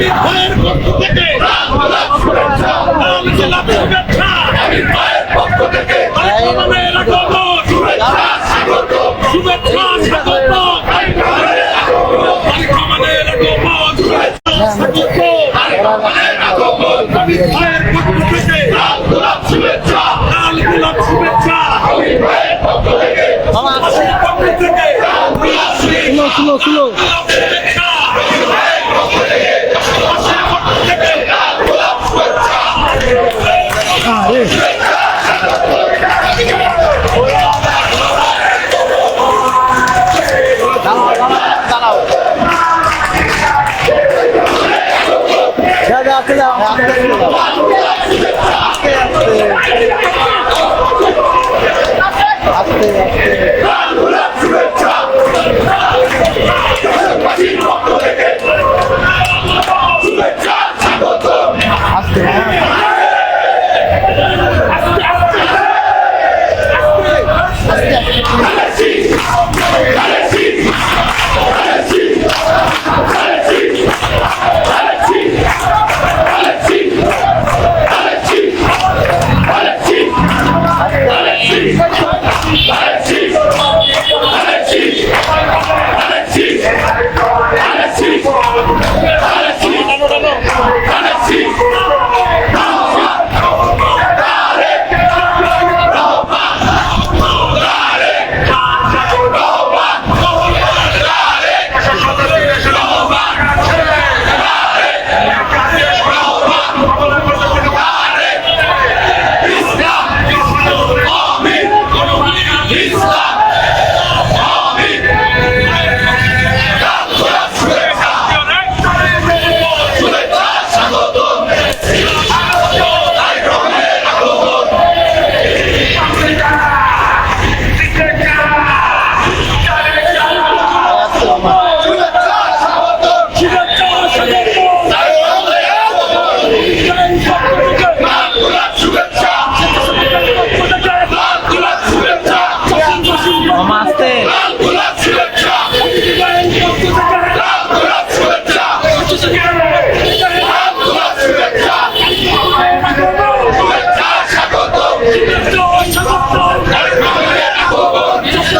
আমির ভাইয়ের পক্ষ থেকে আমির ভাইয়ের পক্ষ থেকে আমির পক্ষ থেকে দাদা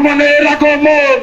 রহমানের আগমন